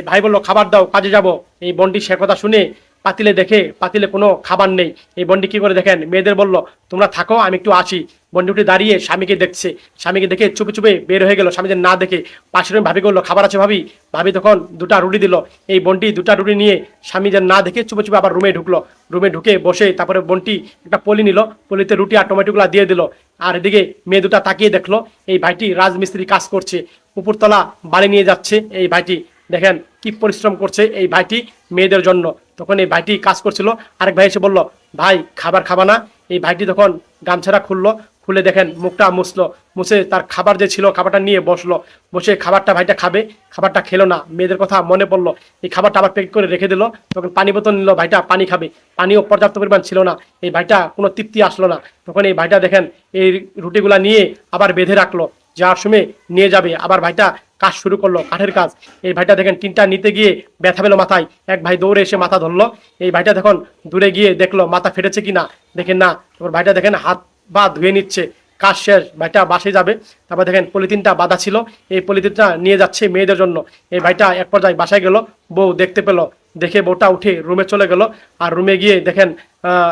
এই ভাই বলল, খাবার দাও, কাজে যাব। এই বন্টি সে কথা শুনে পাতিলে দেখে, পাতিলে কোনো খাবার নেই। এই বন্টি কি করে দেখেন? মেয়েদের বলল, তোমরা থাকো, আমি একটু আসি। বন্টি উঠে দাঁড়িয়ে স্বামীকে দেখছে। স্বামীকে দেখে চুপে চুপে বের হয়ে গেল। স্বামী যেন না দেখে পাশের ভাবি করল, খাবার আছে ভাবি? ভাবি তখন দুটা রুটি দিল। এই বন্টি দুটা রুটি নিয়ে স্বামী যেন না দেখে চুপে চুপে আবার রুমে ঢুকলো। রুমে ঢুকে বসে তারপরে বন্টি একটা পলি নিল। পলিতে রুটি আর টমেটোগুলা দিয়ে দিল। আর এদিকে মেয়ে দুটা তাকিয়ে দেখল, এই ভাইটি রাজমিস্ত্রি কাজ করছে। উপরতলা বাড়ি নিয়ে যাচ্ছে এই ভাইটি। দেখেন কি পরিশ্রম করছে এই ভাইটি মেয়েদের জন্য। তখন এই ভাইটি কাজ করছিল, আরেক ভাই এসে বলল, ভাই, খাবার খাবা না। এই ভাইটি তখন গামছাটা খুললো, খুলে দেখেন মুখটা মুছলো, মুছে তার খাবার যে ছিল খাবারটা নিয়ে বসল। বসে খাবারটা ভাইটা খাবে, খাবারটা খেলো না। মেয়েদের কথা মনে পড়ল, এই খাবারটা আবার প্যাক করে রেখে দিল, তখন পানি বোতল নিল, ভাইটা পানি খাবে। পানিও পর্যাপ্ত পরিমাণ ছিল না, এই ভাইটা কোনো তৃপ্তি আসলো না। তখন এই ভাইটা দেখেন এই রুটিগুলা নিয়ে আবার বেঁধে রাখল, যাওয়ার সময় নিয়ে যাবে, আবার ভাইটা কাজ শুরু করল, কাঠের কাজ। এই ভাইটা দেখেন তিনটা নিতে গিয়ে ব্যথা পেল মাথায়। এক ভাই দৌড়ে এসে মাথা ধরলো। এই ভাইটা দেখুন দূরে গিয়ে দেখল, মাথা ফেটেছে কি না দেখেন না। তারপর ভাইটা দেখেন হাত বা ধুয়ে নিচ্ছে। কাজ শেষ, ভাইটা বাসে যাবে। তারপর দেখেন পলিথিনটা বাঁধা ছিল। এই পলিথিনটা নিয়ে যাচ্ছে মেয়েদের জন্য। এই ভাইটা এক পর্যায়ে বাসায় গেল। বউ দেখতে পেল। দেখে বউটা উঠে রুমে চলে গেল। আর রুমে গিয়ে দেখেন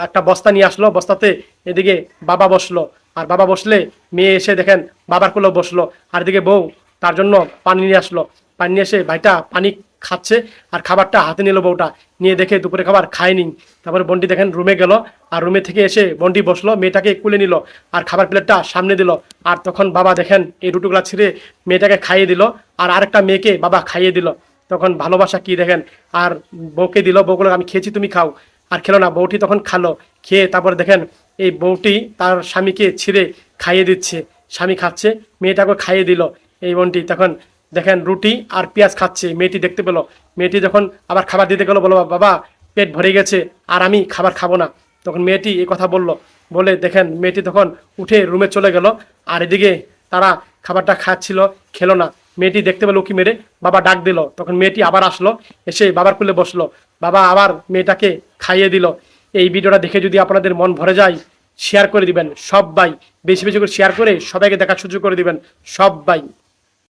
একটা বস্তা নিয়ে আসলো। বস্তাতে এদিকে বাবা বসল। আর বাবা বসলে মেয়ে এসে দেখেন বাবার কোলেও বসল। আর এদিকে বউ তার জন্য পানি নিয়ে আসলো। পানি নিয়ে এসে ভাইটা পানি খাচ্ছে আর খাবারটা হাতে নিল বউটা। নিয়ে দেখে দুপুরে খাবার খায়নি। তারপরে বন্টি দেখেন রুমে গেল আর রুমে থেকে এসে বন্টি বসল, মেয়েটাকে কুলে নিল আর খাবার প্লেটটা সামনে দিল। আর তখন বাবা দেখেন এই রুটিগুলা ছিঁড়ে মেয়েটাকে খাইয়ে দিল আর আরেকটা মেয়েকে বাবা খাইয়ে দিল। তখন ভালোবাসা কি দেখেন? আর বউকে দিল বউগুলো আমি খেয়েছি, তুমি খাও। আর খেলো না, বউটি তখন খালো। খেয়ে তারপর দেখেন এই বউটি তার স্বামীকে ছিঁড়ে খাইয়ে দিচ্ছে, স্বামী খাচ্ছে মেয়েটাকে খাইয়ে দিল। এই বোনটি তখন দেখেন রুটি আর পেঁয়াজ খাচ্ছে, মেয়েটি দেখতে পেল। মেয়েটি যখন আবার খাবার দিতে গেলো বলো বাবা, পেট ভরে গেছে, আর আমি খাবার খাব না। তখন মেয়েটি এই কথা বলল। বলে দেখেন, মেয়েটি তখন উঠে রুমে চলে গেল, আর এদিকে তারা খাবারটা খাচ্ছিল, খেলো না। মেয়েটি দেখতে পেল উকি মেরে, বাবা ডাক দিল। তখন মেয়েটি আবার আসলো, এসে বাবার কুলে বসল। বাবা আবার মেয়েটাকে খাইয়ে দিল। এই ভিডিওটা দেখে যদি আপনাদের মন ভরে যায় শেয়ার করে দিবেন সব সবাই। বেশি বেশি করে শেয়ার করে সবাইকে দেখার সুযোগ করে দিবেন সব সবাই।